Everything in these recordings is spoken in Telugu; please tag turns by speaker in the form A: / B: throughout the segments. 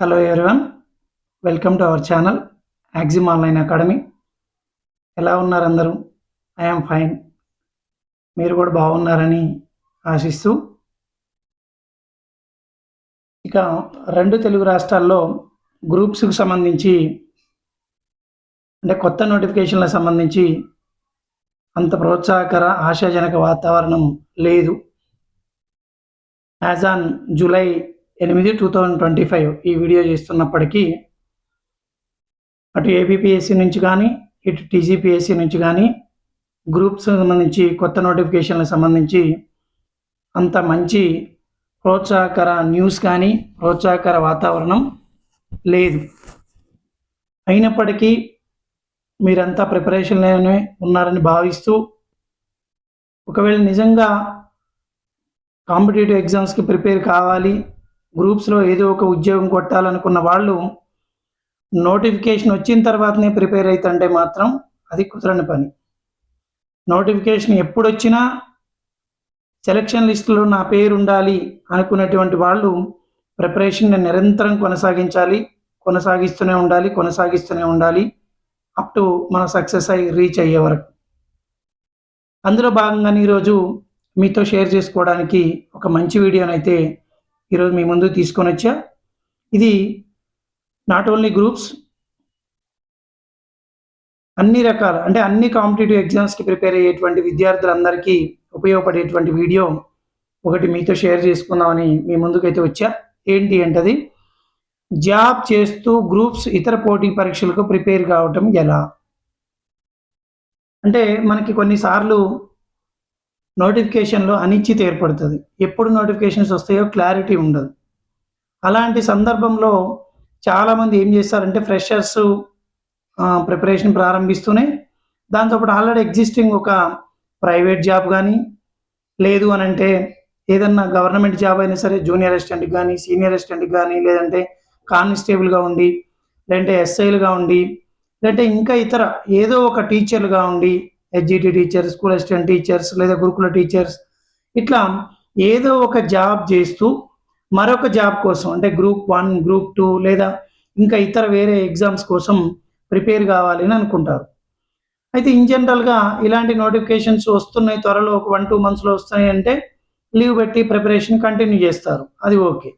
A: Hello everyone welcome to our channel Axiom online academy ఎలా ఉన్నారు అందరూ? ఐఎమ్ ఫైన్ మీరు కూడా బాగున్నారని ఆశిస్తూ. ఇక రెండు తెలుగు రాష్ట్రాల్లో గ్రూప్స్కి సంబంధించి అంటే కొత్త నోటిఫికేషన్లకు సంబంధించి అంత ప్రోత్సాహకర ఆశాజనక వాతావరణం లేదు. యాజ్ ఆన్ జూలై ఎనిమిది టూ థౌజండ్ ట్వంటీ ఫైవ్ ఈ వీడియో చేస్తున్నప్పటికీ అటు ఏబిపిఎస్సి నుంచి కానీ ఇటు టీజీపీఎస్సి నుంచి కానీ గ్రూప్స్ సంబంధించి కొత్త నోటిఫికేషన్లకు సంబంధించి అంత మంచి ప్రోత్సాహకర న్యూస్ కానీ ప్రోత్సాహకర వాతావరణం లేదు. అయినప్పటికీ మీరంతా ప్రిపరేషన్లోనే ఉన్నారని భావిస్తూ ఒకవేళ నిజంగా కాంపిటేటివ్ ఎగ్జామ్స్కి ప్రిపేర్ కావాలి గ్రూప్స్లో ఏదో ఒక ఉద్యోగం కొట్టాలనుకున్న వాళ్ళు నోటిఫికేషన్ వచ్చిన తర్వాతనే ప్రిపేర్ అవుతుంటే మాత్రం అది కుదరని పని. నోటిఫికేషన్ ఎప్పుడు వచ్చినా సెలక్షన్ లిస్టులో నా పేరు ఉండాలి అనుకున్నటువంటి వాళ్ళు ప్రిపరేషన్ నిరంతరం కొనసాగించాలి కొనసాగిస్తూనే ఉండాలి కొనసాగిస్తూనే ఉండాలి అప్ టు మన సక్సెస్ అయి రీచ్ అయ్యే వరకు. అందులో భాగంగానే ఈరోజు మీతో షేర్ చేసుకోవడానికి ఒక మంచి వీడియోనైతే ఈరోజు మీ ముందు తీసుకొని వచ్చా. ఇది నాట్ ఓన్లీ గ్రూప్స్ అన్ని రకాల అంటే అన్ని కాంపిటేటివ్ ఎగ్జామ్స్కి ప్రిపేర్ అయ్యేటువంటి విద్యార్థులందరికీ ఉపయోగపడేటువంటి వీడియో ఒకటి మీతో షేర్ చేసుకుందామని మీ ముందుకైతే వచ్చా. ఏంటి అంటది? జాబ్ చేస్తూ గ్రూప్స్ ఇతర పోటీ పరీక్షలకు ప్రిపేర్ కావటం ఎలా? అంటే మనకి కొన్నిసార్లు నోటిఫికేషన్లో అనిశ్చితి ఏర్పడుతుంది. ఎప్పుడు నోటిఫికేషన్స్ వస్తాయో క్లారిటీ ఉండదు. అలాంటి సందర్భంలో చాలామంది ఏం చేస్తారంటే ఫ్రెషర్స్ ప్రిపరేషన్ ప్రారంభిస్తూనే దాంతోపాటు ఆల్రెడీ ఎగ్జిస్టింగ్ ఒక ప్రైవేట్ జాబ్ కానీ లేదు అని అంటే ఏదన్నా గవర్నమెంట్ జాబ్ అయినా సరే జూనియర్ అసిస్టెంట్కి కానీ సీనియర్ అసిస్టెంట్కి కానీ లేదంటే కానిస్టేబుల్గా ఉండి లేదంటే ఎస్ఐలుగా ఉండి లేదంటే ఇంకా ఇతర ఏదో ఒక టీచర్లుగా ఉండి HGT teachers school assistant teachers లేదా గురుకుల టీచర్స్ ఇట్లా ఏదో ఒక జాబ్ చేస్తూ మరొక జాబ్ కోసం అంటే గ్రూప్ వన్ గ్రూప్ టూ లేదా ఇంకా ఇతర వేరే ఎగ్జామ్స్ కోసం ప్రిపేర్ కావాలి అని అనుకుంటారు. అయితే ఇన్ జనరల్గా ఇలాంటి నోటిఫికేషన్స్ వస్తున్నాయి త్వరలో ఒక వన్ టూ మంత్స్లో వస్తున్నాయి అంటే లీవ్ పెట్టి ప్రిపరేషన్ కంటిన్యూ చేస్తారు. అది ఓకే.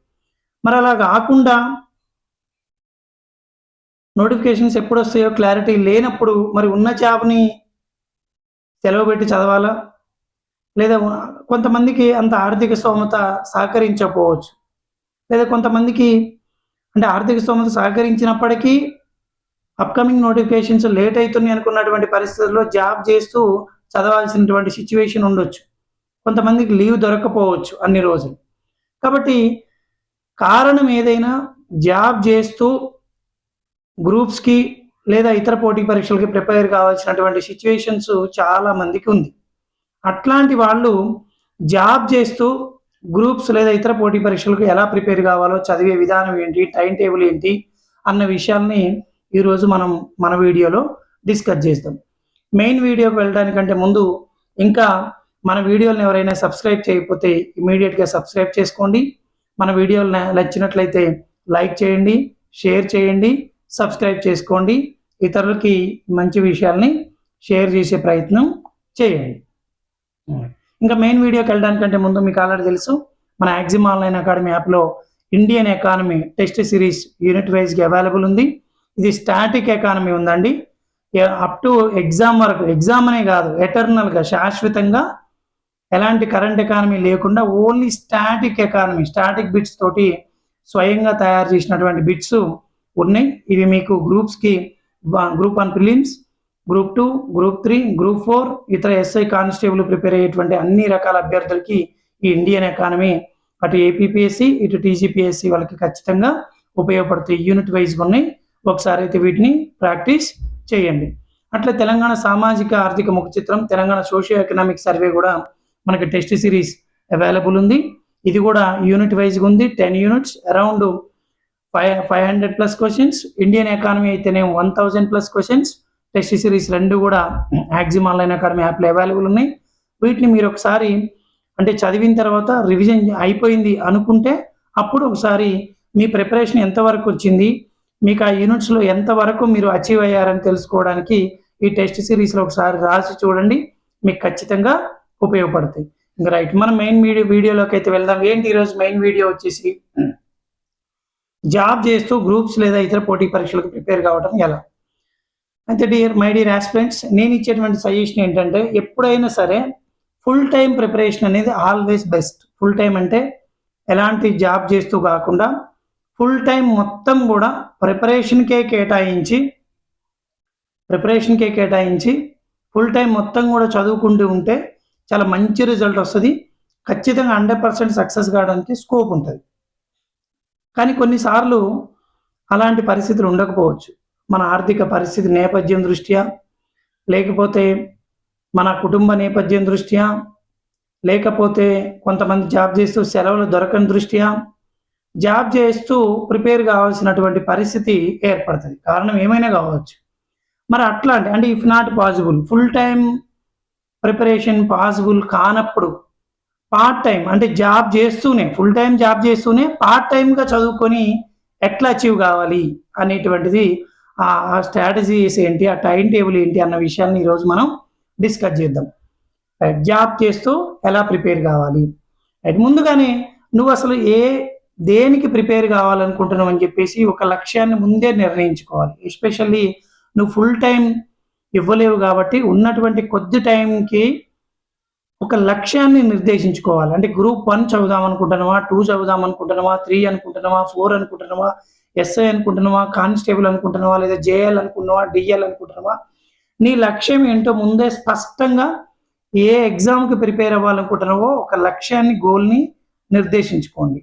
A: మరి అలా కాకుండా నోటిఫికేషన్స్ ఎప్పుడు వస్తాయో క్లారిటీ లేనప్పుడు మరి ఉన్న జాబ్ని సెలవు పెట్టి చదవాలా? లేదా కొంతమందికి అంత ఆర్థిక స్తోమత సహకరించకపోవచ్చు. లేదా కొంతమందికి అంటే ఆర్థిక స్తోమత సహకరించినప్పటికీ అప్కమింగ్ నోటిఫికేషన్స్ లేట్ అవుతున్నాయి అనుకున్నటువంటి పరిస్థితుల్లో జాబ్ చేస్తూ చదవాల్సినటువంటి సిచ్యువేషన్ ఉండొచ్చు. కొంతమందికి లీవ్ దొరకపోవచ్చు అన్ని రోజులు. కాబట్టి కారణం ఏదైనా జాబ్ చేస్తూ గ్రూప్స్కి లేదా ఇతర పోటీ పరీక్షలకి ప్రిపేర్ కావాల్సినటువంటి సిచ్యువేషన్స్ చాలా మందికి ఉంది. అట్లాంటి వాళ్ళు జాబ్ చేస్తూ గ్రూప్స్ లేదా ఇతర పోటీ పరీక్షలకు ఎలా ప్రిపేర్ కావాలో చదివే విధానం ఏంటి టైం టేబుల్ ఏంటి అన్న విషయాల్ని ఈరోజు మనం మన వీడియోలో డిస్కస్ చేస్తాం. మెయిన్ వీడియోకి వెళ్ళడానికంటే ముందు ఇంకా మన వీడియోలను ఎవరైనా సబ్స్క్రైబ్ చేయకపోతే ఇమీడియట్గా సబ్స్క్రైబ్ చేసుకోండి. మన వీడియోలు నచ్చినట్లయితే లైక్ చేయండి షేర్ చేయండి సబ్స్క్రైబ్ చేసుకోండి. ఇతరులకి మంచి విషయాల్ని షేర్ చేసే ప్రయత్నం చేయండి. ఇంకా మెయిన్ వీడియోకి వెళ్ళడానికంటే ముందు మీకు ఆల్రెడీ తెలుసు మన యాక్సిమ్ ఆన్లైన్ అకాడమీ యాప్లో Indian economy test series unit వైజ్గా అవైలబుల్ ఉంది. ఇది స్టాటిక్ ఎకానమీ ఉందండి. అప్ టు ఎగ్జామ్ వరకు ఎగ్జామ్ అనే కాదు ఎటర్నల్గా శాశ్వతంగా ఎలాంటి కరెంట్ ఎకానమీ లేకుండా only static economy static bits తోటి స్వయంగా తయారు చేసినటువంటి బిట్స్ ఉన్నాయి. ఇవి మీకు గ్రూప్స్కి group one prelims group two group three group four ఇతర ఎస్ఐ కానిస్టేబుల్ ప్రిపేర్ అయ్యేటువంటి అన్ని రకాల అభ్యర్థులకి ఈ ఇండియన్ ఎకానమీ అటు ఏపీపీఎస్సి ఇటు టీజీపీఎస్సి వాళ్ళకి ఖచ్చితంగా ఉపయోగపడుతాయి. యూనిట్ వైజ్గా ఉన్నాయి. ఒకసారి అయితే వీటిని ప్రాక్టీస్ చేయండి. అట్లా తెలంగాణ సామాజిక ఆర్థిక ముఖ చిత్రం తెలంగాణ సోషియో ఎకనామిక్ సర్వే కూడా మనకి టెస్ట్ సిరీస్ అవైలబుల్ ఉంది. ఇది కూడా యూనిట్ వైజ్గా ఉంది. Ten units around five five hundred plus questions Indian economy అయితేనే one thousand plus questions test series రెండు కూడా యాక్సిమ్ ఆన్లైన్ అకాడమీ యాప్లో అవైలబుల్ ఉన్నాయి. వీటిని మీరు ఒకసారి అంటే చదివిన తర్వాత రివిజన్ అయిపోయింది అనుకుంటే అప్పుడు ఒకసారి మీ ప్రిపరేషన్ ఎంతవరకు వచ్చింది మీకు ఆ యూనిట్స్లో ఎంతవరకు మీరు అచీవ్ అయ్యారని తెలుసుకోవడానికి ఈ టెస్ట్ సిరీస్లో ఒకసారి రాసి చూడండి మీకు ఖచ్చితంగా ఉపయోగపడతాయి. ఇంకా రైట్ మనం మెయిన్ వీడియో వీడియోలోకి అయితే వెళ్దాం. ఏంటి ఈరోజు మెయిన్ వీడియో వచ్చేసి? జాబ్ చేస్తూ గ్రూప్స్ లేదా ఇతర పోటీ పరీక్షలకు ప్రిపేర్ కావడం ఎలా? అయితే డియర్ మై డియర్ ఆస్పిరెంట్స్ నేను ఇచ్చేటువంటి సజెషన్ ఏంటంటే ఎప్పుడైనా సరే ఫుల్ టైం ప్రిపరేషన్ అనేది ఆల్వేస్ బెస్ట్. ఫుల్ టైం అంటే ఎలాంటి జాబ్ చేస్తూ కాకుండా ఫుల్ టైం మొత్తం కూడా ప్రిపరేషన్కే కేటాయించి ప్రిపరేషన్కే కేటాయించి ఫుల్ టైం మొత్తం కూడా చదువుకుంటూ ఉంటే చాలా మంచి రిజల్ట్ వస్తుంది. ఖచ్చితంగా హండ్రెడ్ పర్సెంట్ సక్సెస్ కావడానికి స్కోప్ ఉంటుంది. కానీ కొన్నిసార్లు అలాంటి పరిస్థితులు ఉండకపోవచ్చు. మన ఆర్థిక పరిస్థితి నేపథ్యం దృష్ట్యా? లేకపోతే మన కుటుంబ నేపథ్యం దృష్ట్యా? లేకపోతే కొంతమంది జాబ్ చేస్తూ సెలవులు దొరకని దృష్ట్యా? జాబ్ చేస్తూ ప్రిపేర్ కావాల్సినటువంటి పరిస్థితి ఏర్పడుతుంది. కారణం ఏమైనా కావచ్చు. మరి అట్లాంటి అంటే if not possible full time preparation possible కానప్పుడు పార్ట్ టైం అంటే జాబ్ చేస్తూనే ఫుల్ టైం జాబ్ చేస్తూనే పార్ట్ టైంగా చదువుకొని ఎట్లా అచీవ్ కావాలి అనేటువంటిది ఆ స్ట్రాటజీస్ ఏంటి ఆ టైం టేబుల్ ఏంటి అన్న విషయాన్ని ఈరోజు మనం డిస్కస్ చేద్దాం. రైట్ జాబ్ చేస్తూ ఎలా ప్రిపేర్ కావాలి? రైట్ ముందుగానే నువ్వు అసలు ఏ దేనికి ప్రిపేర్ కావాలనుకుంటున్నావు అని చెప్పేసి ఒక లక్ష్యాన్ని ముందే నిర్ణయించుకోవాలి. ఎస్పెషల్లీ నువ్వు ఫుల్ టైం ఇవ్వలేవు కాబట్టి ఉన్నటువంటి కొద్ది టైంకి ఒక లక్ష్యాన్ని నిర్దేశించుకోవాలి. అంటే గ్రూప్ వన్ చదువుదాం అనుకుంటున్నావా టూ చదువుదాం అనుకుంటున్నావా త్రీ అనుకుంటున్నావా ఫోర్ అనుకుంటున్నావా ఎస్ఐ అనుకుంటున్నావా కానిస్టేబుల్ అనుకుంటున్నావా లేదా జేఎల్ అనుకుంటున్నావా డిఎల్ అనుకుంటున్నావా నీ లక్ష్యం ఏంటో ముందే స్పష్టంగా ఏ ఎగ్జామ్కి ప్రిపేర్ అవ్వాలనుకుంటున్నావో ఒక లక్ష్యాన్ని గోల్ని నిర్దేశించుకోండి.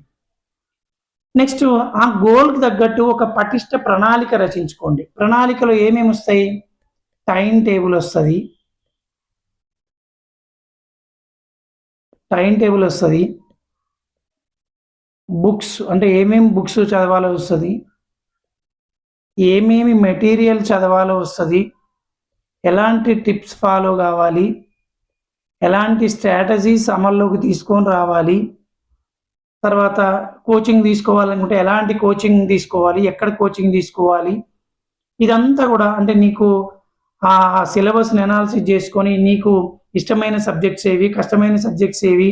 A: నెక్స్ట్ ఆ గోల్కి తగ్గట్టు ఒక పటిష్ట ప్రణాళిక రచించుకోండి. ప్రణాళికలో ఏమేమి వస్తాయి? టైం టేబుల్ వస్తుంది. టైం టేబుల్ వస్తుంది. బుక్స్ అంటే ఏమేమి బుక్స్ చదవాలో వస్తుంది. ఏమేమి మెటీరియల్ చదవాలో వస్తుంది. ఎలాంటి టిప్స్ ఫాలో కావాలి. ఎలాంటి స్ట్రాటజీస్ అమల్లోకి తీసుకొని రావాలి. తర్వాత కోచింగ్ తీసుకోవాలనుకుంటే ఎలాంటి కోచింగ్ తీసుకోవాలి? ఎక్కడ కోచింగ్ తీసుకోవాలి? ఇదంతా కూడా అంటే నీకు ఆ సిలబస్ని అనాలిసిస్ చేసుకొని నీకు ఇష్టమైన సబ్జెక్ట్స్ ఏవి కష్టమైన సబ్జెక్ట్స్ ఏవి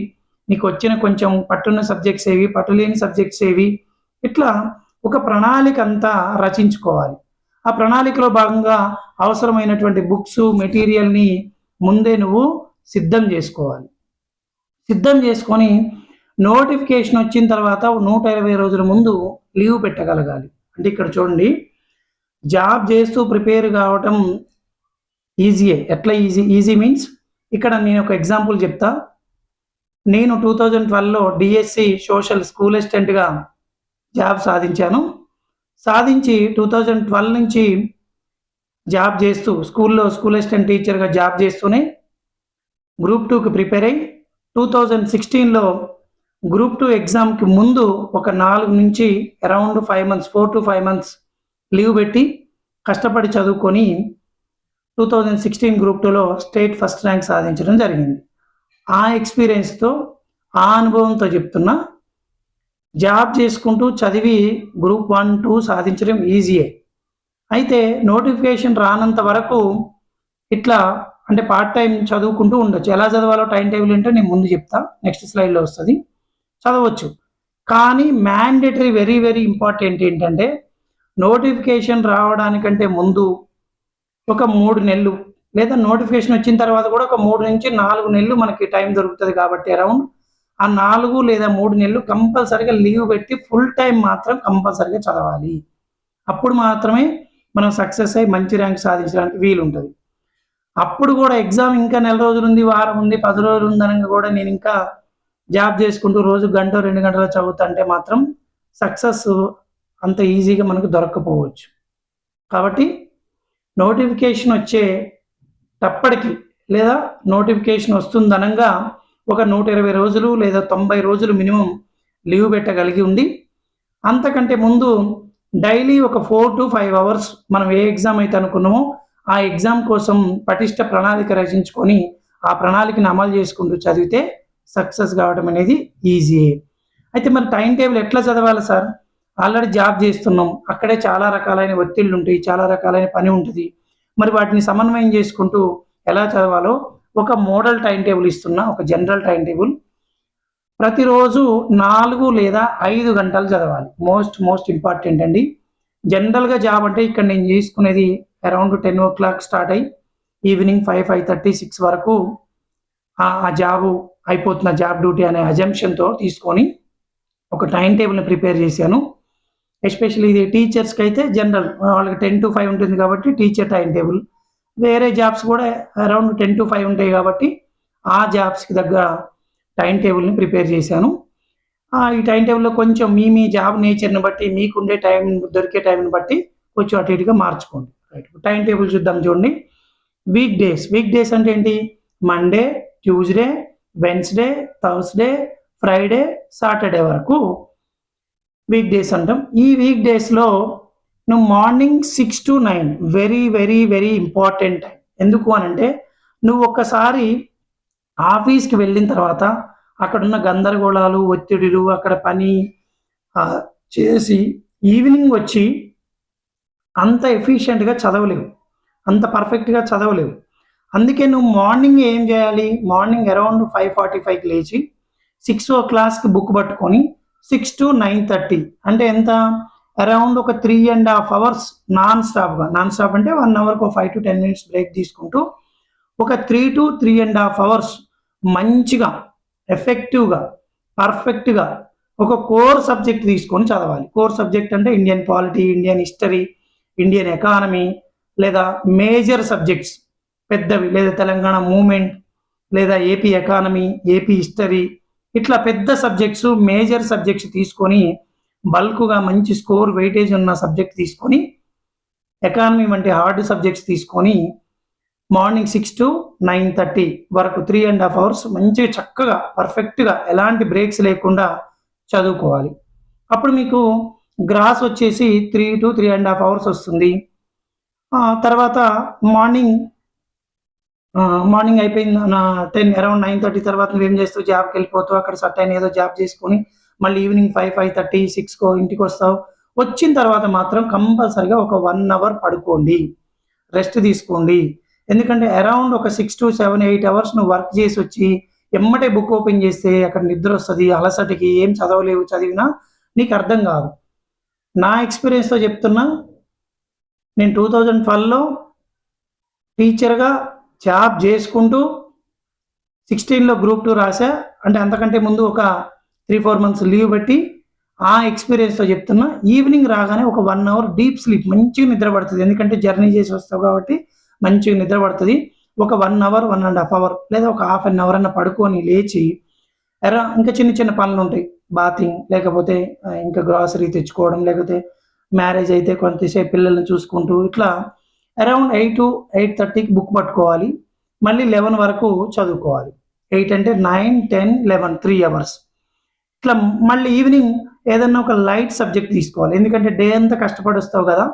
A: నీకు వచ్చిన కొంచెం పట్టున్న సబ్జెక్ట్స్ ఏవి పట్టులేని సబ్జెక్ట్స్ ఏవి ఇట్లా ఒక ప్రణాళిక అంతా రచించుకోవాలి. ఆ ప్రణాళికలో భాగంగా అవసరమైనటువంటి బుక్స్ మెటీరియల్ని ముందే నువ్వు సిద్ధం చేసుకోవాలి. సిద్ధం చేసుకొని నోటిఫికేషన్ వచ్చిన తర్వాత నూట ఇరవై రోజుల ముందు లీవ్ పెట్టగలగాలి. అంటే ఇక్కడ చూడండి జాబ్ చేస్తూ ప్రిపేర్ కావటం ఈజీయే. ఎట్లా ఈజీ? ఈజీ మీన్స్ ఇక్కడ నేను ఒక ఎగ్జాంపుల్ చెప్తా. నేను టూ థౌజండ్ ట్వెల్వ్లో డిఎస్సి సోషల్ స్కూల్ అసిస్టెంట్గా జాబ్ సాధించాను. సాధించి టూ థౌజండ్ ట్వెల్వ్ నుంచి జాబ్ చేస్తూ స్కూల్లో స్కూల్ అసిస్టెంట్ టీచర్గా జాబ్ చేస్తూనే గ్రూప్ టూకి ప్రిపేర్ అయ్యి టూ థౌజండ్ సిక్స్టీన్లో గ్రూప్ టూ ఎగ్జామ్కి ముందు ఒక నాలుగు నుంచి around five months four to five months leave పెట్టి కష్టపడి చదువుకొని టూ థౌజండ్ సిక్స్టీన్ గ్రూప్ టూలో స్టేట్ ఫస్ట్ ర్యాంక్ సాధించడం జరిగింది. ఆ ఎక్స్పీరియన్స్తో ఆ అనుభవంతో చెప్తున్నా జాబ్ చేసుకుంటూ చదివి గ్రూప్ వన్ టూ సాధించడం ఈజీయే అయితే నోటిఫికేషన్ రానంత వరకు ఇట్లా అంటే పార్ట్ టైం చదువుకుంటూ ఉండొచ్చు. ఎలా చదవాలో టైం టేబుల్ ఏంటో నేను ముందు చెప్తా. నెక్స్ట్ స్లైడ్లో వస్తుంది. చదవచ్చు. కానీ మ్యాండేటరీ వెరీ వెరీ ఇంపార్టెంట్ ఏంటంటే నోటిఫికేషన్ రావడానికంటే ముందు ఒక మూడు నెలలు లేదా నోటిఫికేషన్ వచ్చిన తర్వాత కూడా ఒక మూడు నుంచి నాలుగు నెలలు మనకి టైం దొరుకుతుంది కాబట్టి అరౌండ్ ఆ నాలుగు లేదా మూడు నెలలు కంపల్సరిగా లీవ్ పెట్టి ఫుల్ టైం మాత్రం కంపల్సరిగా చదవాలి. అప్పుడు మాత్రమే మనం సక్సెస్ అయ్యి మంచి ర్యాంక్ సాధించడానికి వీలు ఉంటుంది అప్పుడు కూడా ఎగ్జామ్ ఇంకా నెల రోజులు ఉంది వారం ఉంది పది రోజులు ఉందనగా కూడా నేను ఇంకా జాబ్ చేసుకుంటూ రోజు గంట రెండు గంటలు చదువుతుంటే మాత్రం సక్సెస్ అంత ఈజీగా మనకు దొరకపోవచ్చు కాబట్టి నోటిఫికేషన్ వచ్చే తప్పటికి లేదా నోటిఫికేషన్ వస్తుందనంగా ఒక నూట ఇరవై రోజులు లేదా తొంభై రోజులు మినిమం లీవ్ పెట్టగలిగి ఉండి అంతకంటే ముందు డైలీ ఒక ఫోర్ టు ఫైవ్ అవర్స్ మనం ఏ ఎగ్జామ్ అయితే అనుకున్నామో ఆ ఎగ్జామ్ కోసం పటిష్ట ప్రణాళిక రచించుకొని ఆ ప్రణాళికను అమలు చేసుకుంటూ చదివితే సక్సెస్ కావడం అనేది ఈజీయే. అయితే మరి టైం టేబుల్ ఎట్లా చదవాలి సార్? ఆల్రెడీ జాబ్ చేస్తున్నాం. అక్కడే చాలా రకాలైన ఒత్తిళ్ళు ఉంటాయి చాలా రకాలైన పని ఉంటుంది. మరి వాటిని సమన్వయం చేసుకుంటూ ఎలా చదవాలో ఒక మోడల్ టైం టేబుల్ ఇస్తున్నా ఒక జనరల్ టైం టేబుల్. ప్రతిరోజు నాలుగు లేదా ఐదు గంటలు చదవాలి. మోస్ట్ మోస్ట్ ఇంపార్టెంట్ అండి. జనరల్గా జాబ్ అంటే ఇక్కడ నేను చేసుకునేది around ten o'clock start అయ్యి evening five five thirty six వరకు ఆ జాబ్ జాబు అయిపోతున్న జాబ్ డ్యూటీ అనే అజంప్షన్తో తీసుకొని ఒక టైం టేబుల్ని ప్రిపేర్ చేశాను. ఎస్పెషల్లీ ఇది టీచర్స్కి అయితే జనరల్. వాళ్ళకి టెన్ టు ఫైవ్ ఉంటుంది కాబట్టి టీచర్ టైం టేబుల్. వేరే జాబ్స్ కూడా అరౌండ్ టెన్ టు ఫైవ్ ఉంటాయి కాబట్టి ఆ జాబ్స్కి తగ్గ టైం టేబుల్ని ప్రిపేర్ చేశాను. ఈ టైం టేబుల్లో కొంచెం మీ మీ జాబ్ నేచర్ని బట్టి మీకుండే టైం దొరికే టైంని బట్టి కొంచెం అటు ఇటుగా మార్చుకోండి. రైట్. టైం టేబుల్ చూద్దాం చూడండి. వీక్ డేస్ వీక్ డేస్ అంటే ఏంటి? Monday Tuesday Wednesday Thursday Friday Saturday వరకు వీక్ డేస్ అంటాం. ఈ వీక్ డేస్లో నువ్వు morning six to nine very very very important time ఎందుకు అని అంటే నువ్వు ఒక్కసారి ఆఫీస్కి వెళ్ళిన తర్వాత అక్కడున్న గందరగోళాలు ఒత్తిడులు అక్కడ పని చేసి ఈవినింగ్ వచ్చి అంత ఎఫిషియెంట్గా చదవలేవు. అంత పర్ఫెక్ట్గా చదవలేవు. అందుకే నువ్వు మార్నింగ్ ఏం చేయాలి? మార్నింగ్ అరౌండ్ ఫైవ్ ఫార్టీ ఫైవ్కి లేచి సిక్స్ ఓ క్లాస్కి బుక్ పట్టుకొని సిక్స్ టు నైన్ థర్టీ. అంటే ఎంత? అరౌండ్ ఒక three and half hours non స్టాప్గా. నాన్ స్టాప్ అంటే వన్ అవర్కి ఒక five to ten minutes break తీసుకుంటూ ఒక three to three and half hours మంచిగా ఎఫెక్టివ్గా పర్ఫెక్ట్గా ఒక కోర్ సబ్జెక్ట్ తీసుకొని చదవాలి. కోర్ సబ్జెక్ట్ అంటే Indian polity Indian history Indian economy లేదా మేజర్ సబ్జెక్ట్స్ పెద్దవి. లేదా తెలంగాణ మూమెంట్ లేదా ఏపీ ఎకానమీ ఏపీ హిస్టరీ ఇట్లా పెద్ద సబ్జెక్ట్స్ మేజర్ సబ్జెక్ట్స్ తీసుకొని బల్క్గా మంచి స్కోర్ వెయిటేజ్ ఉన్న సబ్జెక్ట్ తీసుకొని ఎకానమీ వంటి హార్డ్ సబ్జెక్ట్స్ తీసుకొని morning six to nine thirty వరకు త్రీ అండ్ హాఫ్ అవర్స్ మంచిగా చక్కగా పర్ఫెక్ట్గా ఎలాంటి బ్రేక్స్ లేకుండా చదువుకోవాలి. అప్పుడు మీకు గ్రాస్ వచ్చేసి three to three and half hours వస్తుంది. తర్వాత మార్నింగ్ మార్నింగ్ అయిపోయింది నా టెన్ అరౌండ్ నైన్ థర్టీ తర్వాత నువ్వేం చేస్తావు? జాబ్కి వెళ్ళిపోతావు. అక్కడ సట్ అయిన ఏదో జాబ్ చేసుకొని మళ్ళీ ఈవినింగ్ ఫైవ్ ఫైవ్ థర్టీ సిక్స్కో ఇంటికి వస్తావు. వచ్చిన తర్వాత మాత్రం కంపల్సరిగా ఒక వన్ అవర్ పడుకోండి. రెస్ట్ తీసుకోండి. ఎందుకంటే అరౌండ్ ఒక six to seven eight hours నువ్వు వర్క్ చేసి వచ్చి ఎమ్మటే బుక్ ఓపెన్ చేస్తే అక్కడ నిద్ర వస్తుంది అలసటికి ఏం చదవలేవు చదివినా నీకు అర్థం కాదు. నా ఎక్స్పీరియన్స్తో చెప్తున్నా నేను టూ థౌజండ్ ట్వెల్వ్లో టీచర్గా జాబ్ చేసుకుంటూ సిక్స్టీన్లో గ్రూప్ టూ రాసా అంటే అంతకంటే ముందు ఒక త్రీ ఫోర్ మంత్స్ లీవ్ పెట్టి ఆ ఎక్స్పీరియన్స్తో చెప్తున్నా. ఈవినింగ్ రాగానే ఒక వన్ అవర్ డీప్ స్లీప్ మంచిగా నిద్ర పడుతుంది. ఎందుకంటే జర్నీ చేసి వస్తావు కాబట్టి మంచిగా నిద్ర పడుతుంది. ఒక one hour one and half hour లేదా ఒక హాఫ్ అన్ అవర్ అన్న పడుకొని లేచి ఎరా ఇంకా చిన్న చిన్న పనులు ఉంటాయి. బాతింగ్ లేకపోతే ఇంకా గ్రాసరీ తెచ్చుకోవడం లేకపోతే మ్యారేజ్ అయితే కొంతసేపు పిల్లల్ని చూసుకుంటూ ఇట్లా అరౌండ్ ఎయిట్ ఎయిట్ థర్టీకి బుక్ పట్టుకోవాలి. మళ్ళీ లెవెన్ వరకు చదువుకోవాలి. ఎయిట్ అంటే nine ten eleven three hours. ఇట్లా మళ్ళీ ఈవినింగ్ ఏదన్నా ఒక లైట్ సబ్జెక్ట్ తీసుకోవాలి. ఎందుకంటే డే అంతా కష్టపడి వస్తావు కదా.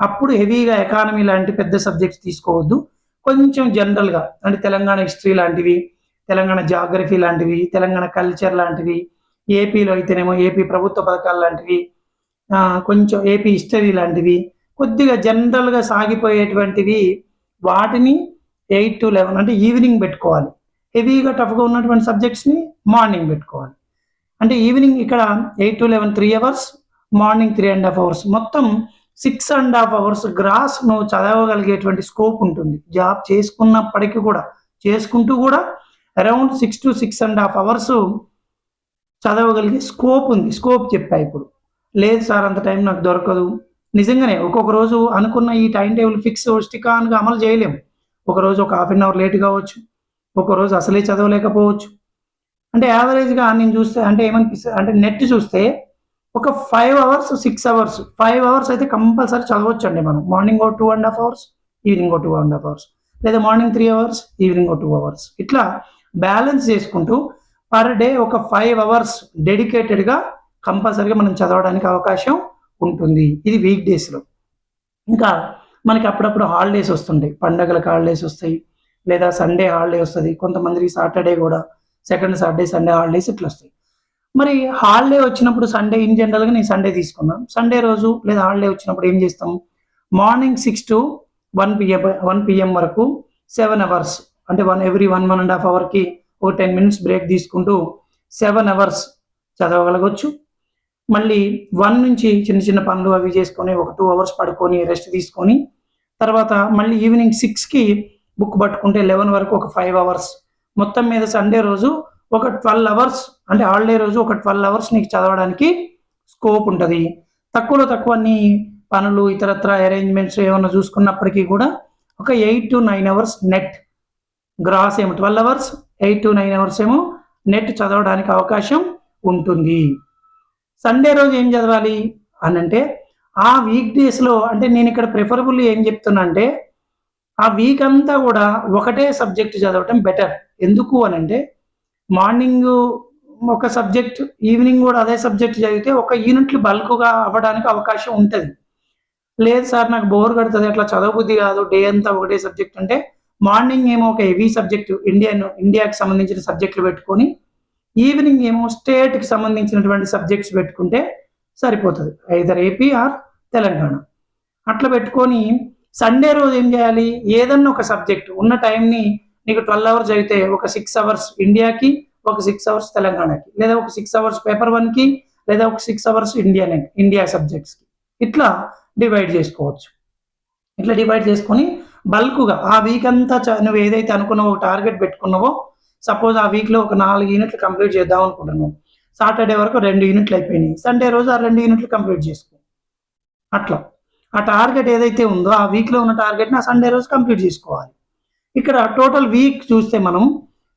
A: అప్పుడు హెవీగా ఎకానమీ లాంటి పెద్ద సబ్జెక్ట్స్ తీసుకోవద్దు. కొంచెం జనరల్గా అంటే తెలంగాణ హిస్టరీ లాంటివి తెలంగాణ జాగ్రఫీ లాంటివి తెలంగాణ కల్చర్ లాంటివి ఏపీలో అయితేనేమో ఏపీ ప్రభుత్వ పథకాలు లాంటివి కొంచెం ఏపీ హిస్టరీ లాంటివి కొద్దిగా జనరల్గా సాగిపోయేటువంటివి వాటిని ఎయిట్ టు లెవెన్ అంటే ఈవినింగ్ పెట్టుకోవాలి. హెవీగా టఫ్గా ఉన్నటువంటి సబ్జెక్ట్స్ని మార్నింగ్ పెట్టుకోవాలి. అంటే ఈవినింగ్ ఇక్కడ eight to eleven three hours morning three and half hours. మొత్తం six and half hours gross నువ్వు చదవగలిగేటువంటి స్కోప్ ఉంటుంది. జాబ్ చేసుకున్నప్పటికీ కూడా చేసుకుంటూ కూడా around six to six and half hours చదవగలిగే స్కోప్ ఉంది. స్కోప్ చెప్పా ఇప్పుడు. లేదు సార్ అంత టైం నాకు దొరకదు. నిజంగానే ఒక్కొక్క రోజు అనుకున్న ఈ టైం టేబుల్ ఫిక్స్ స్టిక్ ఆన్గా అమలు చేయలేము. ఒక రోజు ఒక హాఫ్ అన్ అవర్ లేట్ కావచ్చు. ఒక రోజు అసలే చదవలేకపోవచ్చు. అంటే యావరేజ్గా నేను చూస్తే అంటే ఏమనిపిస్తుంది? అంటే నెట్ చూస్తే ఒక five hours six hours five hours అయితే కంపల్సరీ చదవచ్చు అండి మనం. Morning oh two and half hours evening oh two and half hours లేదా మార్నింగ్ త్రీ అవర్స్ ఈవినింగ్ ఓ టూ అవర్స్. ఇట్లా బ్యాలెన్స్ చేసుకుంటూ పర్ డే ఒక ఫైవ్ అవర్స్ డెడికేటెడ్గా కంపల్సరీగా మనం చదవడానికి అవకాశం ఉంటుంది. ఇది వీక్ డేస్లో ఇంకా మనకి అప్పుడప్పుడు హాలిడేస్ వస్తుంటాయి. పండగలకు హాలిడేస్ వస్తాయి. లేదా సండే హాలిడే వస్తుంది. కొంతమందికి సాటర్డే కూడా సెకండ్ సాటర్డే సండే హాలిడేస్ ఇట్లా వస్తాయి. మరి హాలిడే వచ్చినప్పుడు సండే ఇన్ జనరల్గా నేను సండే తీసుకున్నాను. సండే రోజు లేదా హాలిడే వచ్చినప్పుడు ఏం చేస్తాం? Morning six to one PM one PM వరకు సెవెన్ అవర్స్ అంటే one every one one and half అవర్కి ఒక టెన్ మినిట్స్ బ్రేక్ తీసుకుంటూ సెవెన్ అవర్స్ చదవగలగొచ్చు. మళ్ళీ వన్ నుంచి చిన్న చిన్న పనులు అవి చేసుకొని ఒక టూ అవర్స్ పడుకొని రెస్ట్ తీసుకొని తర్వాత మళ్ళీ ఈవినింగ్ సిక్స్కి బుక్ పట్టుకుంటే లెవెన్ వరకు ఒక ఫైవ్ అవర్స్. మొత్తం మీద సండే రోజు ఒక ట్వెల్వ్ అవర్స్ అంటే హాలిడే రోజు ఒక ట్వెల్వ్ అవర్స్ నీకు చదవడానికి స్కోప్ ఉంటుంది. తక్కువలో తక్కువ నీ పనులు ఇతరత్ర అరేంజ్మెంట్స్ ఏమైనా చూసుకున్నప్పటికీ కూడా ఒక eight to nine hours net. Gross ఏమో twelve hours eight to nine hours ఏమో నెట్ చదవడానికి అవకాశం ఉంటుంది. సండే రోజు ఏం చదవాలి? అని అంటే ఆ వీక్ డేస్లో అంటే నేను ఇక్కడ ప్రిఫరబుల్ ఏం చెప్తున్నా అంటే ఆ వీక్ అంతా కూడా ఒకటే సబ్జెక్ట్ చదవటం బెటర్ ఎందుకు అని అంటే మార్నింగ్ ఒక సబ్జెక్ట్ ఈవినింగ్ కూడా అదే సబ్జెక్ట్ చదివితే ఒక యూనిట్లు బల్క్గా అవ్వడానికి అవకాశం ఉంటుంది. లేదు సార్ నాకు బోర్ కడుతుంది అట్లా చదవబుద్ధి కాదు డే అంతా ఒకటే సబ్జెక్ట్ అంటే మార్నింగ్ ఏమో ఒక హెవీ సబ్జెక్ట్ ఇండియన్ ఇండియాకి సంబంధించిన సబ్జెక్టులు పెట్టుకొని ఈవినింగ్ ఏమో స్టేట్కి సంబంధించినటువంటి సబ్జెక్ట్స్ పెట్టుకుంటే సరిపోతుంది. Either AP or Telangana. అట్లా పెట్టుకొని సండే రోజు ఏం చేయాలి? ఏదన్నా ఒక సబ్జెక్ట్ ఉన్న టైంని నీకు ట్వెల్వ్ అవర్స్ అయితే ఒక సిక్స్ అవర్స్ ఇండియాకి ఒక సిక్స్ అవర్స్ తెలంగాణకి లేదా ఒక సిక్స్ అవర్స్ పేపర్ వన్కి లేదా ఒక సిక్స్ అవర్స్ ఇండియా ఇండియా సబ్జెక్ట్స్కి ఇట్లా డివైడ్ చేసుకోవచ్చు. ఇట్లా డివైడ్ చేసుకొని బల్క్గా ఆ వీక్ అంతా నువ్వు ఏదైతే అనుకున్నావో టార్గెట్ పెట్టుకున్నావో సపోజ్ ఆ వీక్లో ఒక నాలుగు యూనిట్లు కంప్లీట్ చేద్దాం అనుకుంటున్నాం. సాటర్డే వరకు రెండు యూనిట్లు అయిపోయినాయి. సండే రోజు ఆ రెండు యూనిట్లు కంప్లీట్ చేసుకో. అట్లా. ఆ టార్గెట్ ఏదైతే ఉందో ఆ వీక్లో ఉన్న టార్గెట్ని ఆ సండే రోజు కంప్లీట్ చేసుకోవాలి. ఇక్కడ టోటల్ వీక్ చూస్తే మనం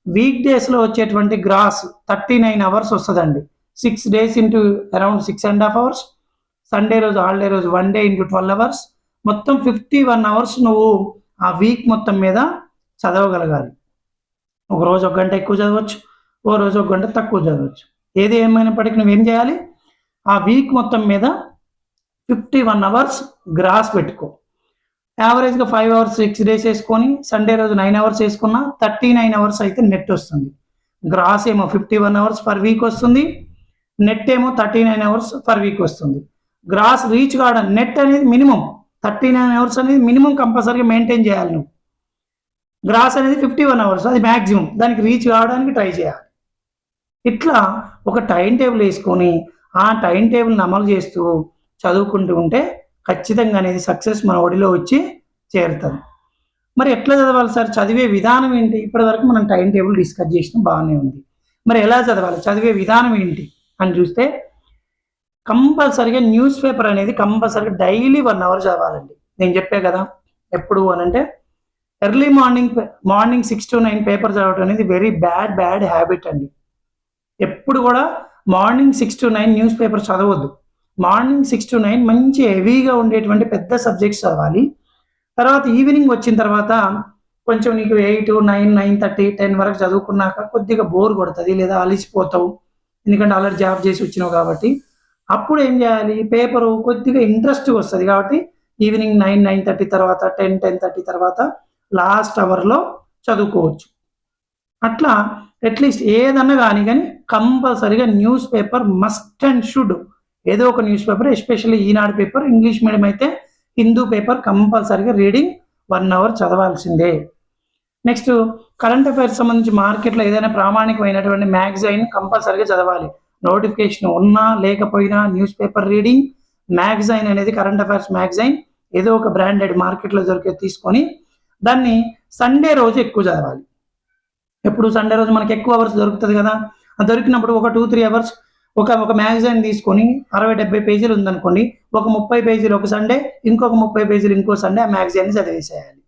A: వీక్ డేస్లో వచ్చేటువంటి గ్రాస్ థర్టీ నైన్ అవర్స్ వస్తుందండి six days into around six and half hours Sunday రోజు హాలిడే రోజు one day into twelve hours మొత్తం ఫిఫ్టీ వన్ అవర్స్ నువ్వు ఆ వీక్ మొత్తం మీద చదవగలగాలి. ఒక రోజు ఒక గంట ఎక్కువ చదవచ్చు ఓ రోజు ఒక గంట తక్కువ చదవచ్చు. ఏది ఏమైనప్పటికీ నువ్వేం చేయాలి? ఆ వీక్ మొత్తం మీద ఫిఫ్టీ వన్ అవర్స్ గ్రాస్ పెట్టుకో. యావరేజ్గా ఫైవ్ అవర్స్ సిక్స్ డేస్ వేసుకొని సండే రోజు నైన్ అవర్స్ వేసుకున్నా థర్టీ నైన్ అవర్స్ అయితే నెట్ వస్తుంది. గ్రాస్ ఏమో fifty one hours per week వస్తుంది నెట్ ఏమో thirty nine hours per week వస్తుంది. గ్రాస్ రీచ్ కావడం నెట్ అనేది మినిమం. థర్టీ నైన్ అవర్స్ అనేది మినిమం కంపల్సరీగా మెయింటైన్ చేయాలి నువ్వు. గ్రాస్ అనేది ఫిఫ్టీ వన్ అవర్స్ అది మ్యాక్సిమం దానికి రీచ్ కావడానికి ట్రై చేయాలి. ఇట్లా ఒక టైం టేబుల్ వేసుకొని ఆ టైం టేబుల్ని అమలు చేస్తూ చదువుకుంటూ ఉంటే ఖచ్చితంగా అనేది సక్సెస్ మన ఒడిలో వచ్చి చేరుతుంది. మరి ఎట్లా చదవాలి సార్? చదివే విధానం ఏంటి? ఇప్పటివరకు మనం టైం టేబుల్ డిస్కస్ చేసిన బాగానే ఉంది. మరి ఎలా చదవాలి? చదివే విధానం ఏంటి? అని చూస్తే కంపల్సరిగా న్యూస్ పేపర్ అనేది కంపల్సరిగా డైలీ వన్ అవర్ చదవాలండి. నేను చెప్పే కదా ఎప్పుడు అని అంటే early morning morning six to nine paper చదవడం అనేది వెరీ బ్యాడ్ బ్యాడ్ హ్యాబిట్ అండి. ఎప్పుడు కూడా morning six to nine news paper చదవద్దు. Morning six to nine మంచి హెవీగా ఉండేటువంటి పెద్ద సబ్జెక్ట్స్ చదవాలి. తర్వాత ఈవినింగ్ వచ్చిన తర్వాత కొంచెం నీకు eight nine nine thirty ten వరకు చదువుకున్నాక కొద్దిగా బోర్ కొడుతుంది లేదా అలిసిపోతావు. ఎందుకంటే ఆల్రెడీ జాబ్ చేసి వచ్చినావు కాబట్టి. అప్పుడు ఏం చేయాలి? పేపరు కొద్దిగా ఇంట్రెస్ట్గా వస్తుంది కాబట్టి ఈవినింగ్ నైన్ నైన్ థర్టీ తర్వాత టెన్ టెన్ థర్టీ తర్వాత లాస్ట్ అవర్లో చదువుకోవచ్చు. అట్లా అట్లీస్ట్ ఏదన్నా కానీ కానీ కంపల్సరీగా news paper must and should ఏదో ఒక news paper especially Eenadu paper English medium అయితే హిందూ పేపర్ కంపల్సరీగా రీడింగ్ వన్ అవర్ చదవాల్సిందే. నెక్స్ట్ కరెంట్ అఫైర్స్ సంబంధించి మార్కెట్లో ఏదైనా ప్రామాణికమైనటువంటి మ్యాగజైన్ కంపల్సరీగా చదవాలి. నోటిఫికేషన్ ఉన్నా లేకపోయినా న్యూస్ పేపర్ రీడింగ్ మ్యాగజైన్ అనేది కరెంట్ అఫైర్స్ మ్యాగజైన్ ఏదో ఒక బ్రాండెడ్ మార్కెట్లో దొరికే తీసుకొని దాన్ని సండే రోజు ఎక్కువ చదవాలి. ఎప్పుడు సండే రోజు మనకి ఎక్కువ అవర్స్ దొరుకుతుంది కదా? ఆ దొరికినప్పుడు ఒక టూ త్రీ అవర్స్ ఒక ఒక మ్యాగజైన్ తీసుకొని అరవై డెబ్బై పేజీలు ఉందనుకోండి ఒక ముప్పై పేజీలు ఒక సండే ఇంకొక ముప్పై పేజీలు ఇంకో సండే ఆ మ్యాగజైన్ని చదివేసేయాలి.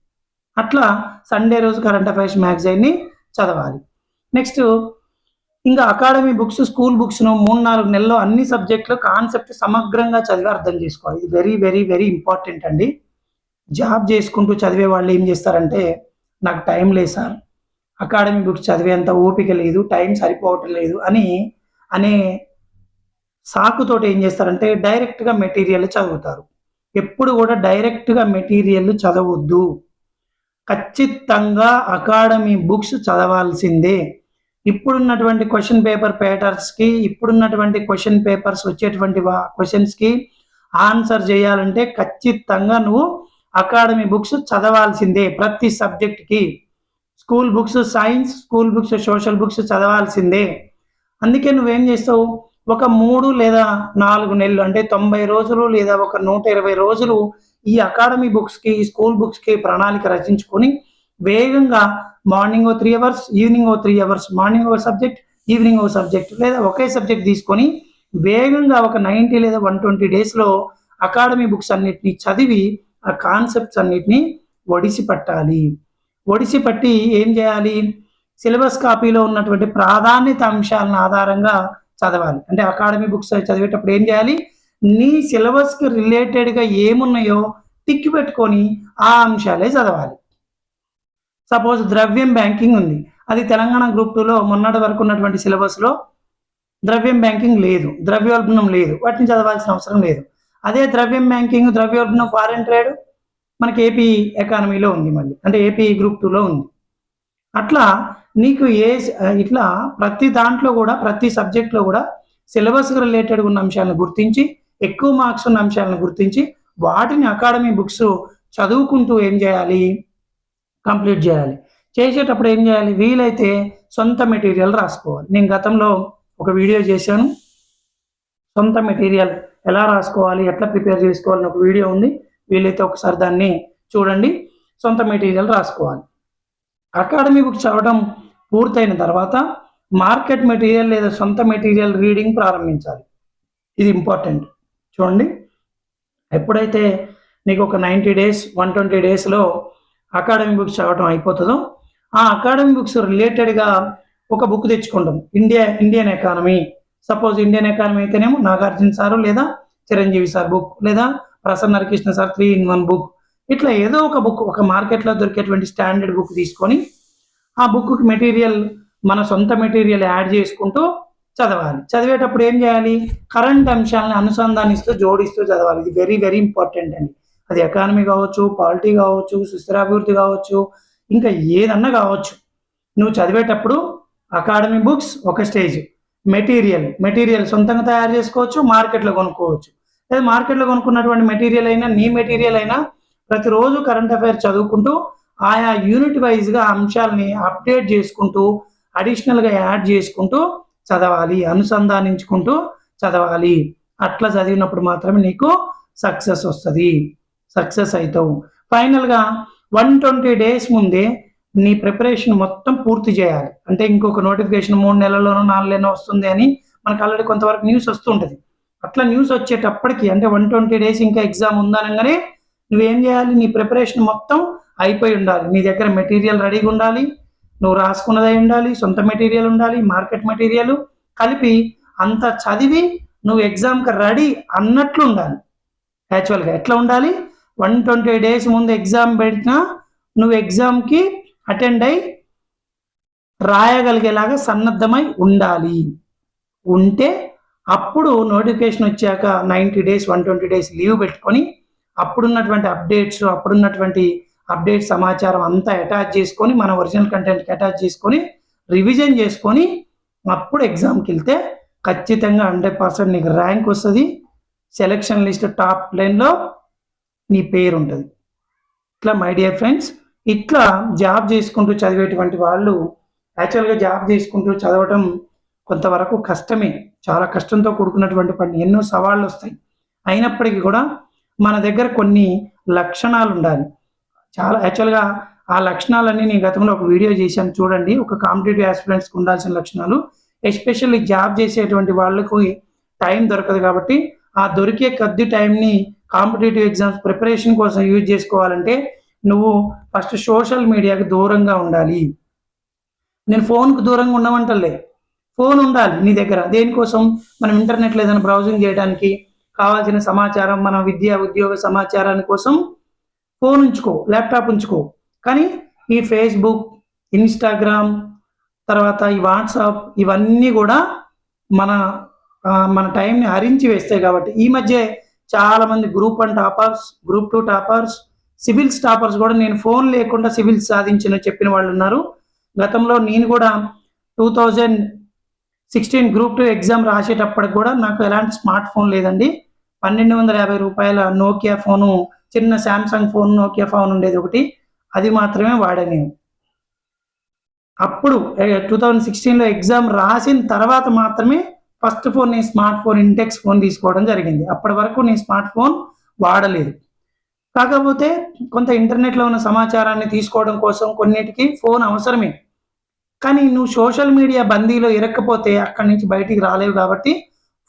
A: అట్లా సండే రోజు కరెంట్ అఫైర్స్ మ్యాగజైన్ని చదవాలి. నెక్స్ట్ ఇంకా అకాడమీ బుక్స్ స్కూల్ బుక్స్ను మూడు నాలుగు నెలల్లో అన్ని సబ్జెక్టులు కాన్సెప్ట్ సమగ్రంగా చదివి అర్థం చేసుకోవాలి. ఇది వెరీ వెరీ వెరీ ఇంపార్టెంట్ అండి. జాబ్ చేసుకుంటూ చదివే వాళ్ళు ఏం చేస్తారంటే నాకు టైం లేదు సార్ అకాడమీ బుక్స్ చదివేంత ఓపిక లేదు టైం సరిపోవటం లేదు అని అనే సాకుతోటి ఏం చేస్తారంటే డైరెక్ట్గా మెటీరియల్ చదువుతారు. ఎప్పుడు కూడా డైరెక్ట్గా మెటీరియల్ చదవద్దు. ఖచ్చితంగా అకాడమీ బుక్స్ చదవాల్సిందే. ఇప్పుడున్నటువంటి క్వశ్చన్ పేపర్ పేటర్స్కి ఇప్పుడున్నటువంటి క్వశ్చన్ పేపర్స్ వచ్చేటువంటి క్వశ్చన్స్కి ఆన్సర్ చేయాలంటే ఖచ్చితంగా నువ్వు అకాడమీ బుక్స్ చదవాల్సిందే ప్రతి సబ్జెక్ట్కి school books science school books social books చదవాల్సిందే. అందుకే నువ్వేం చేస్తావు? ఒక మూడు లేదా నాలుగు నెలలు అంటే తొంభై రోజులు లేదా ఒక నూట ఇరవై రోజులు ఈ అకాడమీ బుక్స్కి ఈ స్కూల్ బుక్స్కి ప్రణాళిక రచించుకొని వేగంగా మార్నింగ్ ఓ త్రీ అవర్స్ ఈవినింగ్ ఓ త్రీ అవర్స్ మార్నింగ్ ఓ సబ్జెక్ట్ ఈవినింగ్ ఓ సబ్జెక్ట్ లేదా ఒకే సబ్జెక్ట్ తీసుకొని వేగంగా ఒక నైంటీ లేదా వన్ ట్వంటీ డేస్లో అకాడమీ బుక్స్ అన్నిటిని చదివి ఆ కాన్సెప్ట్స్ అన్నిటిని ఒడిసి పట్టాలి. ఒడిసి పట్టి ఏం చేయాలి? సిలబస్ కాపీలో ఉన్నటువంటి ప్రాధాన్యత అంశాలను ఆధారంగా చదవాలి. అంటే అకాడమీ బుక్స్ చదివేటప్పుడు ఏం చేయాలి? నీ సిలబస్కి రిలేటెడ్గా ఏమున్నాయో టిక్ పెట్టుకొని ఆ అంశాలే చదవాలి. సపోజ్ ద్రవ్యం బ్యాంకింగ్ ఉంది. అది తెలంగాణ గ్రూప్ టూలో మొన్నటి వరకు ఉన్నటువంటి సిలబస్లో ద్రవ్యం బ్యాంకింగ్ లేదు. ద్రవ్యోల్బణం లేదు. వాటిని చదవాల్సిన అవసరం లేదు. అదే ద్రవ్యం బ్యాంకింగ్ ద్రవ్యోల్బణం ఫారెన్ ట్రేడ్ మనకి ఏపీ ఎకానమీలో ఉంది మళ్ళీ. అంటే ఏపీ గ్రూప్ టూలో ఉంది. అట్లా నీకు ఏ ఇట్లా ప్రతి దాంట్లో కూడా ప్రతి సబ్జెక్ట్లో కూడా సిలబస్కి రిలేటెడ్ ఉన్న అంశాలను గుర్తించి ఎక్కువ మార్క్స్ ఉన్న అంశాలను గుర్తించి వాటిని అకాడమీ బుక్స్ చదువుకుంటూ ఏం చేయాలి? కంప్లీట్ చేయాలి. చేసేటప్పుడు ఏం చేయాలి? వీలైతే సొంత మెటీరియల్ రాసుకోవాలి. నేను గతంలో ఒక వీడియో చేశాను. సొంత మెటీరియల్ ఎలా రాసుకోవాలి ఎట్లా ప్రిపేర్ చేసుకోవాలి ఒక వీడియో ఉంది. వీలైతే ఒకసారి దాన్ని చూడండి. సొంత మెటీరియల్ రాసుకోవాలి. అకాడమీ బుక్ చదవడం పూర్తయిన తర్వాత మార్కెట్ మెటీరియల్ లేదా సొంత మెటీరియల్ రీడింగ్ ప్రారంభించాలి. ఇది ఇంపార్టెంట్. చూడండి. ఎప్పుడైతే నీకు ఒక నైంటీ డేస్ వన్ ట్వంటీ డేస్లో అకాడమీ బుక్స్ చదవటం అయిపోతుందో ఆ అకాడమీ బుక్స్ రిలేటెడ్గా ఒక బుక్ తెచ్చుకుంటాం. India Indian economy. Suppose Indian economy అయితేనేమో నాగార్జున సారు లేదా చిరంజీవి సార్ బుక్ లేదా Prasanna Harikrishna sir three in one book ఇట్లా ఏదో ఒక బుక్ ఒక మార్కెట్లో దొరికేటువంటి స్టాండర్డ్ బుక్ తీసుకొని ఆ బుక్కి మెటీరియల్ మన సొంత మెటీరియల్ యాడ్ చేసుకుంటూ చదవాలి. చదివేటప్పుడు ఏం చేయాలి? కరెంట్ అంశాలను అనుసంధానిస్తూ జోడిస్తూ చదవాలి. ఇది వెరీ వెరీ ఇంపార్టెంట్ అండి. అది ఎకానమీ కావచ్చు పాలిటీ కావచ్చు సుస్థిరాభివృద్ధి కావచ్చు ఇంకా ఏదన్నా కావచ్చు. నువ్వు చదివేటప్పుడు అకాడమీ బుక్స్ ఒక స్టేజ్ మెటీరియల్ మెటీరియల్ సొంతంగా తయారు చేసుకోవచ్చు మార్కెట్లో కొనుక్కోవచ్చు. లేదా మార్కెట్లో కొనుక్కున్నటువంటి మెటీరియల్ అయినా నీ మెటీరియల్ అయినా ప్రతిరోజు కరెంట్ అఫైర్ చదువుకుంటూ ఆయా యూనిట్ వైజ్గా అంశాలని అప్డేట్ చేసుకుంటూ అడిషనల్గా యాడ్ చేసుకుంటూ చదవాలి అనుసంధానించుకుంటూ చదవాలి. అట్లా చదివినప్పుడు మాత్రమే నీకు సక్సెస్ వస్తుంది. సక్సెస్ అవుతావు ఫైనల్గా వన్ ట్వంటీ డేస్ ముందే నీ ప్రిపరేషన్ మొత్తం పూర్తి చేయాలి. అంటే ఇంకొక నోటిఫికేషన్ మూడు నెలల్లోనో నాలుగు నెలలో వస్తుంది అని మనకు ఆల్రెడీ కొంతవరకు న్యూస్ వస్తుంటుంది అట్లా న్యూస్ వచ్చేటప్పటికి అంటే వన్ ట్వంటీ డేస్ ఇంకా ఎగ్జామ్ ఉందనగానే నువ్వేం చేయాలి? నీ ప్రిపరేషన్ మొత్తం అయిపోయి ఉండాలి. నీ దగ్గర మెటీరియల్ రెడీగా ఉండాలి. నువ్వు రాసుకున్నదై ఉండాలి. సొంత మెటీరియల్ ఉండాలి. మార్కెట్ మెటీరియల్ కలిపి అంత చదివి నువ్వు ఎగ్జామ్కి రెడీ అన్నట్లు ఉండాలి. యాక్చువల్గా ఎట్లా ఉండాలి? వన్ ట్వంటీ డేస్ ముందు ఎగ్జామ్ పెట్టినా నువ్వు ఎగ్జామ్కి అటెండ్ అయి రాయగలిగేలాగా సన్నద్ధమై ఉండాలి. ఉంటే అప్పుడు నోటిఫికేషన్ వచ్చాక ninety days one twenty days leave పెట్టుకొని అప్పుడున్నటువంటి అప్డేట్స్ అప్పుడున్నటువంటి అప్డేట్ సమాచారం అంతా అటాచ్ చేసుకొని మన ఒరిజినల్ కంటెంట్కి అటాచ్ చేసుకొని రివిజన్ చేసుకొని అప్పుడు ఎగ్జామ్కి వెళ్తే ఖచ్చితంగా హండ్రెడ్ పర్సెంట్ నీకు ర్యాంక్ వస్తుంది. సెలక్షన్ లిస్ట్ టాప్ లైన్లో నీ పేరు ఉంటుంది. ఇట్లా మై డియర్ ఫ్రెండ్స్ ఇట్లా జాబ్ చేసుకుంటూ చదివేటువంటి వాళ్ళు యాక్చువల్గా జాబ్ చేసుకుంటూ చదవటం కొంతవరకు కష్టమే. చాలా కష్టంతో కూడుకున్నటువంటి పని. ఎన్నో సవాళ్ళు వస్తాయి. అయినప్పటికీ కూడా మన దగ్గర కొన్ని లక్షణాలు ఉండాలి. చాలా యాక్చువల్గా ఆ లక్షణాలన్నీ నేను గతంలో ఒక వీడియో చేశాను. చూడండి. ఒక కాంపిటేటివ్ ఆస్పిరెంట్స్కి ఉండాల్సిన లక్షణాలు. ఎస్పెషల్లీ జాబ్ చేసేటువంటి వాళ్ళకు టైం దొరకదు కాబట్టి ఆ దొరికే కొద్ది టైంని కాంపిటేటివ్ ఎగ్జామ్స్ ప్రిపరేషన్ కోసం యూజ్ చేసుకోవాలంటే నువ్వు ఫస్ట్ సోషల్ మీడియాకి దూరంగా ఉండాలి. నేను ఫోన్కు దూరంగా ఉండమంటలే. ఫోన్ ఉండాలి నీ దగ్గర. దేనికోసం? మనం ఇంటర్నెట్లో ఏదైనా బ్రౌజింగ్ చేయడానికి కావాల్సిన సమాచారం మన విద్యా ఉద్యోగ సమాచారాన్ని కోసం ఫోన్ ఉంచుకో ల్యాప్టాప్ ఉంచుకో. కానీ ఈ ఫేస్బుక్ ఇన్స్టాగ్రామ్ తర్వాత ఈ వాట్సాప్ ఇవన్నీ కూడా మన మన టైంని హరించి వేస్తాయి కాబట్టి ఈ మధ్య చాలామంది group one toppers group two toppers civils toppers కూడా నేను ఫోన్ లేకుండా సివిల్స్ సాధించిన చెప్పిన వాళ్ళు ఉన్నారు. గతంలో నేను కూడా two thousand sixteen group two exam రాసేటప్పటికి కూడా నాకు ఎలాంటి స్మార్ట్ ఫోన్ లేదండి. పన్నెండు వందల యాభై రూపాయల నోకియా ఫోను చిన్న శాంసంగ్ ఫోన్ నోకియా ఫోన్ ఉండేది ఒకటి. అది మాత్రమే వాడాను నేను. అప్పుడు టూ థౌజండ్ సిక్స్టీన్లో ఎగ్జామ్ రాసిన తర్వాత మాత్రమే ఫస్ట్ ఫోన్ నేను స్మార్ట్ ఫోన్ ఇంటెక్స్ ఫోన్ తీసుకోవడం జరిగింది. అప్పటి వరకు నేను స్మార్ట్ ఫోన్ వాడలేదు. కాకపోతే కొంత ఇంటర్నెట్లో ఉన్న సమాచారాన్ని తీసుకోవడం కోసం కొన్నిటికి ఫోన్ అవసరమే. కానీ నువ్వు సోషల్ మీడియా బందీలో ఇరక్కపోతే అక్కడి నుంచి బయటికి రాలేవు కాబట్టి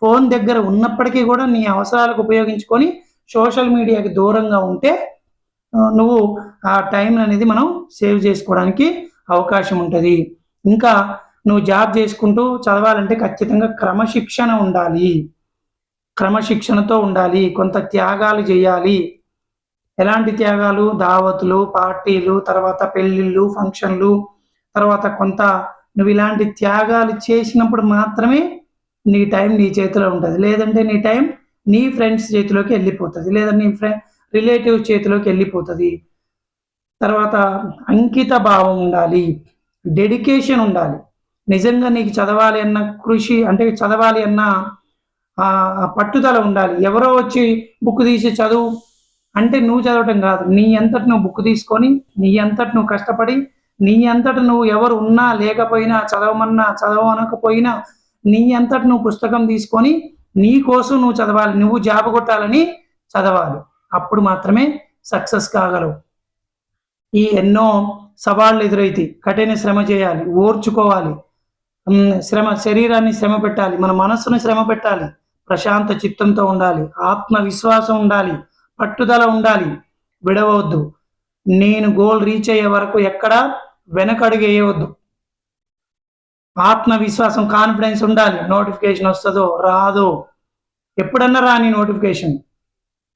A: ఫోన్ దగ్గర ఉన్నప్పటికీ కూడా నీ అవసరాలకు ఉపయోగించుకొని సోషల్ మీడియాకి దూరంగా ఉంటే నువ్వు ఆ టైం అనేది మనం సేవ్ చేసుకోవడానికి అవకాశం ఉంటుంది. ఇంకా నువ్వు జాబ్ చేసుకుంటూ చదవాలంటే ఖచ్చితంగా క్రమశిక్షణ ఉండాలి. క్రమశిక్షణతో ఉండాలి. కొంత త్యాగాలు చేయాలి. ఎలాంటి త్యాగాలు దావతులు పార్టీలు తర్వాత పెళ్ళిళ్ళు ఫంక్షన్లు తర్వాత కొంత నువ్వు ఇలాంటి త్యాగాలు చేసినప్పుడు మాత్రమే నీ టైం నీ చేతిలో ఉంటుంది. లేదంటే నీ టైం నీ ఫ్రెండ్స్ చేతిలోకి వెళ్ళిపోతుంది. లేదా నీ ఫ్రెండ్ రిలేటివ్ చేతిలోకి వెళ్ళిపోతుంది. తర్వాత అంకిత భావం ఉండాలి. డెడికేషన్ ఉండాలి. నిజంగా నీకు చదవాలి అన్న కృషి అంటే చదవాలి అన్న పట్టుదల ఉండాలి. ఎవరో వచ్చి బుక్ తీసి చదువు అంటే నువ్వు చదవటం కాదు. నీ అంతటి నువ్వు బుక్ తీసుకొని నీ అంతటి నువ్వు కష్టపడి నీ అంతటి నువ్వు ఎవరు ఉన్నా లేకపోయినా చదవమన్నా చదవనకపోయినా నీ అంతటి నువ్వు పుస్తకం తీసుకొని నీ కోసం నువ్వు చదవాలి. నువ్వు జాబ్ కొట్టాలని చదవాలి. అప్పుడు మాత్రమే సక్సెస్ కాగలవు. ఈ ఎన్నో సవాళ్ళు ఎదురైతాయి కఠిన శ్రమ చేయాలి ఓర్చుకోవాలి. శ్రమ శరీరాన్ని శ్రమ పెట్టాలి. మన మనస్సును శ్రమ పెట్టాలి. ప్రశాంత చిత్తంతో ఉండాలి. ఆత్మవిశ్వాసం ఉండాలి. పట్టుదల ఉండాలి. విడవద్దు నేను గోల్ రీచ్ అయ్యే వరకు ఎక్కడ వెనకడుగు వేయవద్దు. ఆత్మవిశ్వాసం కాన్ఫిడెన్స్ ఉండాలి. నోటిఫికేషన్ వస్తుందో రాదో. ఎప్పుడన్నా రాని నోటిఫికేషన్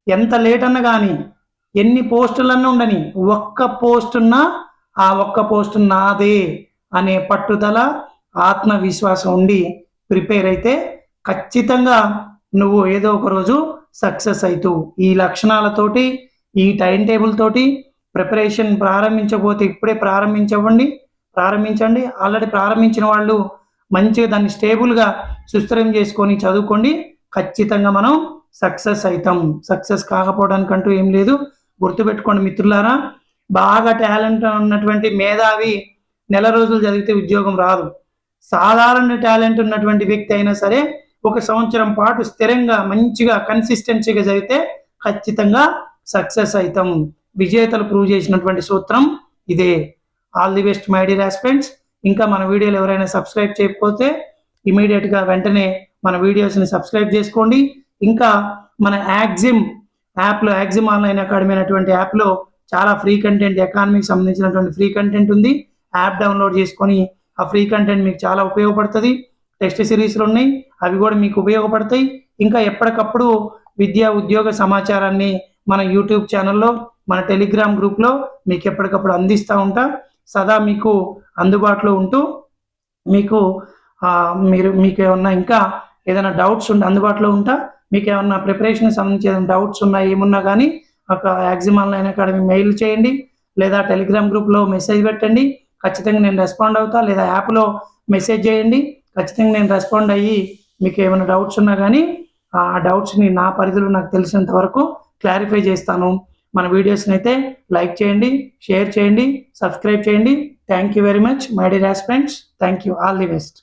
A: ఎంత లేట్ అన్నా కానీ ఎన్ని పోస్టులన్నా ఉండని ఒక్క పోస్ట్ ఉన్నా ఆ ఒక్క పోస్ట్ నాదే అనే పట్టుదల ఆత్మవిశ్వాసం ఉండి ప్రిపేర్ అయితే ఖచ్చితంగా నువ్వు ఏదో ఒక రోజు సక్సెస్ అవుతూ ఈ లక్షణాలతోటి ఈ టైం టేబుల్ తోటి ప్రిపరేషన్ ప్రారంభించబోతే ఇప్పుడే ప్రారంభించవ్వండి. ప్రారంభించండి. ఆల్రెడీ ప్రారంభించిన వాళ్ళు మంచిగా దాన్ని స్టేబుల్గా సుస్థిరం చేసుకొని చదువుకోండి. ఖచ్చితంగా మనం సక్సెస్ అవుతాం సక్సెస్ కాకపోవడానికంటూ ఏం లేదు. గుర్తుపెట్టుకోండి మిత్రులారా బాగా టాలెంట్ ఉన్నటువంటి మేధావి నెల రోజులు చదివితే ఉద్యోగం రాదు. సాధారణ టాలెంట్ ఉన్నటువంటి వ్యక్తి అయినా సరే ఒక సంవత్సరం పాటు స్థిరంగా మంచిగా కన్సిస్టెన్సీగా చదివితే ఖచ్చితంగా సక్సెస్ అవుతాం. విజేతలు ప్రూవ్ చేసినటువంటి సూత్రం ఇదే. All the best my dear aspirants ఇంకా మన వీడియోలు ఎవరైనా సబ్స్క్రైబ్ చేయకపోతే ఇమీడియట్గా వెంటనే మన వీడియోస్ని సబ్స్క్రైబ్ చేసుకోండి. ఇంకా మన యాక్సిమ్ యాప్లో యాక్సిమ్ ఆన్లైన్ అకాడమీ అనేటువంటి యాప్లో చాలా ఫ్రీ కంటెంట్ ఎకానమీకి సంబంధించినటువంటి ఫ్రీ కంటెంట్ ఉంది. యాప్ డౌన్లోడ్ చేసుకొని ఆ ఫ్రీ కంటెంట్ మీకు చాలా ఉపయోగపడుతుంది. టెస్ట్ సిరీస్లు ఉన్నాయి అవి కూడా మీకు ఉపయోగపడతాయి. ఇంకా ఎప్పటికప్పుడు విద్యా ఉద్యోగ సమాచారాన్ని మన యూట్యూబ్ ఛానల్లో మన టెలిగ్రామ్ గ్రూప్లో మీకు ఎప్పటికప్పుడు అందిస్తూ ఉంటా. సదా మీకు అందుబాటులో ఉంటూ మీకు మీరు మీకు ఏమన్నా ఇంకా ఏదైనా డౌట్స్ ఉంటే అందుబాటులో ఉంటా. మీకు ఏమన్నా ప్రిపరేషన్ సంబంధించి ఏదైనా డౌట్స్ ఉన్నా ఏమున్నా కానీ ఒక యాక్సిమ్ ఆన్లైన్ అకాడమీ మెయిల్ చేయండి. లేదా టెలిగ్రామ్ గ్రూప్లో మెసేజ్ పెట్టండి. ఖచ్చితంగా నేను రెస్పాండ్ అవుతా. లేదా యాప్లో మెసేజ్ చేయండి. ఖచ్చితంగా నేను రెస్పాండ్ అయ్యి మీకు ఏమైనా డౌట్స్ ఉన్నా కానీ ఆ డౌట్స్ని నా పరిధిలో నాకు తెలిసినంత వరకు క్లారిఫై చేస్తాను. మన వీడియోస్ని అయితే లైక్ చేయండి షేర్ చేయండి సబ్స్క్రైబ్ చేయండి. Thank you very much my dear friends thank you all the best